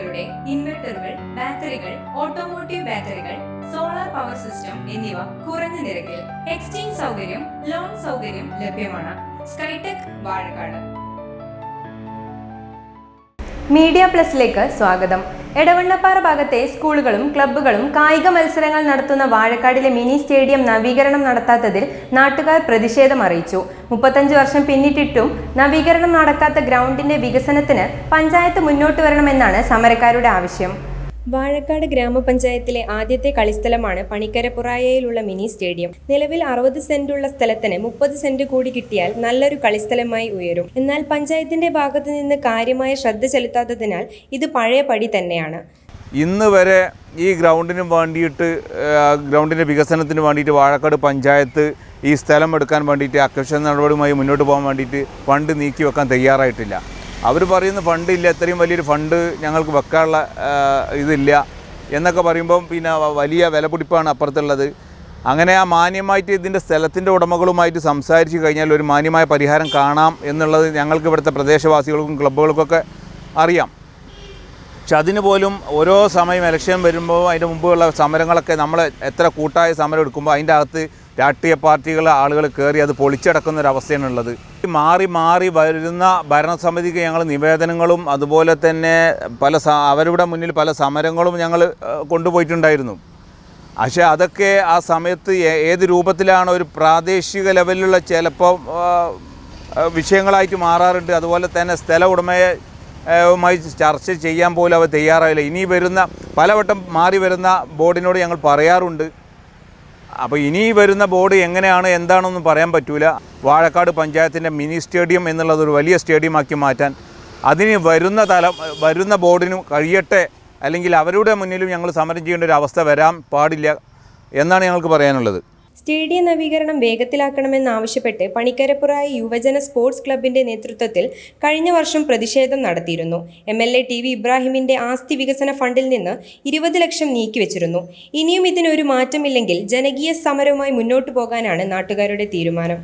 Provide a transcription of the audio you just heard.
വാഹനങ്ങളുടെ ഇൻവെർട്ടറുകൾ ബാറ്ററികൾ ഓട്ടോമോട്ടീവ് ബാറ്ററികൾ സോളാർ പവർ സിസ്റ്റം എന്നിവ കുറഞ്ഞ നിരക്കിൽ എക്സ്ചേഞ്ച് സൗകര്യം ലോൺ സൗകര്യം ലഭ്യമാണ്. സ്കൈടെക് വാഴക്കാട്. മീഡിയ പ്ലസിലേക്ക് സ്വാഗതം. എടവണ്ണപ്പാറ ഭാഗത്തെ സ്കൂളുകളും ക്ലബ്ബുകളും കായിക മത്സരങ്ങൾ നടത്തുന്ന വാഴക്കാടിലെ മിനി സ്റ്റേഡിയം നവീകരണം നടത്താത്തതിൽ നാട്ടുകാർ പ്രതിഷേധം അറിയിച്ചു. മുപ്പത്തഞ്ച് വർഷം പിന്നിട്ടിട്ടും നവീകരണം നടക്കാത്ത ഗ്രൗണ്ടിന്റെ വികസനത്തിന് പഞ്ചായത്ത് മുന്നോട്ട് വരണമെന്നാണ് സമരക്കാരുടെ ആവശ്യം. വാഴക്കാട് ഗ്രാമപഞ്ചായത്തിലെ ആദ്യത്തെ കളിസ്ഥലമാണ് പണിക്കരപ്പുറായയിലുള്ള മിനി സ്റ്റേഡിയം. നിലവിൽ അറുപത് സെന്റുള്ള സ്ഥലത്തിന് മുപ്പത് സെന്റ് കൂടി കിട്ടിയാൽ നല്ലൊരു കളിസ്ഥലമായി ഉയരും. എന്നാൽ പഞ്ചായത്തിന്റെ ഭാഗത്തു നിന്ന് കാര്യമായ ശ്രദ്ധ ചെലുത്താത്തതിനാൽ ഇത് പഴയ പടി തന്നെയാണ്. ഇന്ന് വരെ ഈ ഗ്രൗണ്ടിന് വേണ്ടിയിട്ട് ഗ്രൗണ്ടിന്റെ വികസനത്തിന് വേണ്ടിയിട്ട് വാഴക്കാട് പഞ്ചായത്ത് ഈ സ്ഥലം എടുക്കാൻ വേണ്ടിയിട്ട് അക്കർഷണ നടപടിയുമായി മുന്നോട്ട് പോകാൻ വേണ്ടിയിട്ട് ഫണ്ട് നീക്കി വെക്കാൻ തയ്യാറായിട്ടില്ല. അവർ പറയുന്ന ഫണ്ട് ഇല്ല ഇത്രയും വലിയൊരു ഫണ്ട് ഞങ്ങൾക്ക് വെക്കാനുള്ള ഇതില്ല എന്നൊക്കെ പറയുമ്പം പിന്നെ വലിയ വിലപിടിപ്പാണ് അപ്പുറത്തുള്ളത്. അങ്ങനെ ആ മാന്യമായിട്ട് ഇതിന്റെ സ്ഥലത്തിന്റെ ഉടമകളുമായിട്ട് സംസാരിച്ച് കഴിഞ്ഞാൽ ഒരു മാന്യമായ പരിഹാരം കാണാം എന്നുള്ളത് ഞങ്ങൾക്ക് ഇവിടുത്തെ പ്രദേശവാസികൾക്കും ക്ലബ്ബുകൾക്കൊക്കെ അറിയാം. പക്ഷെ അതിന് പോലും ഓരോ സമയം ഇലക്ഷൻ വരുമ്പോൾ അതിന്റെ മുമ്പുള്ള സമരങ്ങളൊക്കെ നമ്മൾ എത്ര കൂട്ടായ സമരം എടുക്കുമ്പോൾ അതിന്റെ അകത്ത് രാഷ്ട്രീയ പാർട്ടികളെ ആളുകൾ കയറി അത് പൊളിച്ചടക്കുന്ന ഒരു അവസ്ഥയാണ് ഉള്ളത്. ഈ മാറി മാറി വരുന്ന ഭരണസമിതിക്ക് ഞങ്ങൾ നിവേദനങ്ങളും അതുപോലെ തന്നെ പല അവരുടെ മുന്നിൽ പല സമരങ്ങളും ഞങ്ങൾ കൊണ്ടുപോയിട്ടുണ്ടായിരുന്നു. പക്ഷേ അതൊക്കെ ആ സമയത്ത് ഏത് രൂപത്തിലാണ് ഒരു പ്രാദേശിക ലെവലിലുള്ള ചിലപ്പോൾ വിഷയങ്ങളായിട്ട് മാറാറുണ്ട്. അതുപോലെ തന്നെ സ്ഥല ഉടമയെ മായി ചർച്ച ചെയ്യാൻ പോലും അവർ തയ്യാറായില്ല. ഇനി വരുന്ന പലവട്ടം മാറി വരുന്ന ബോർഡിനോട് ഞങ്ങൾ പറയാറുണ്ട്. അപ്പോൾ ഇനി വരുന്ന ബോർഡ് എങ്ങനെയാണ് എന്താണെന്ന് പറയാൻ പറ്റൂല. വാഴക്കാട് പഞ്ചായത്തിന്റെ മിനി സ്റ്റേഡിയം എന്നുള്ളത് ഒരു വലിയ സ്റ്റേഡിയമാക്കി മാറ്റാൻ അതിന് വരുന്ന തല വരുന്ന ബോർഡിനും കഴിയട്ടെ അല്ലെങ്കിൽ അവരുടെ മുന്നിലും ഞങ്ങൾ സമരം ചെയ്യേണ്ട ഒരു അവസ്ഥ വരാൻ പാടില്ല എന്നാണ് ഞങ്ങൾക്ക് പറയാനുള്ളത്. സ്റ്റേഡിയം നവീകരണം വേഗത്തിലാക്കണമെന്നാവശ്യപ്പെട്ട് പണിക്കരപ്പുറായ യുവജന സ്പോർട്സ് ക്ലബിന്റെ നേതൃത്വത്തിൽ കഴിഞ്ഞ വർഷം പ്രതിഷേധം നടത്തിയിരുന്നു. M L A T V ഇബ്രാഹിമിന്റെ ആസ്തി വികസന ഫണ്ടിൽ നിന്ന് ഇരുപത് ലക്ഷം നീക്കിവെച്ചിരുന്നു. ഇനിയും ഇതിനൊരു മാറ്റമില്ലെങ്കിൽ ജനകീയ സമരവുമായി മുന്നോട്ടു പോകാനാണ് നാട്ടുകാരുടെ തീരുമാനം.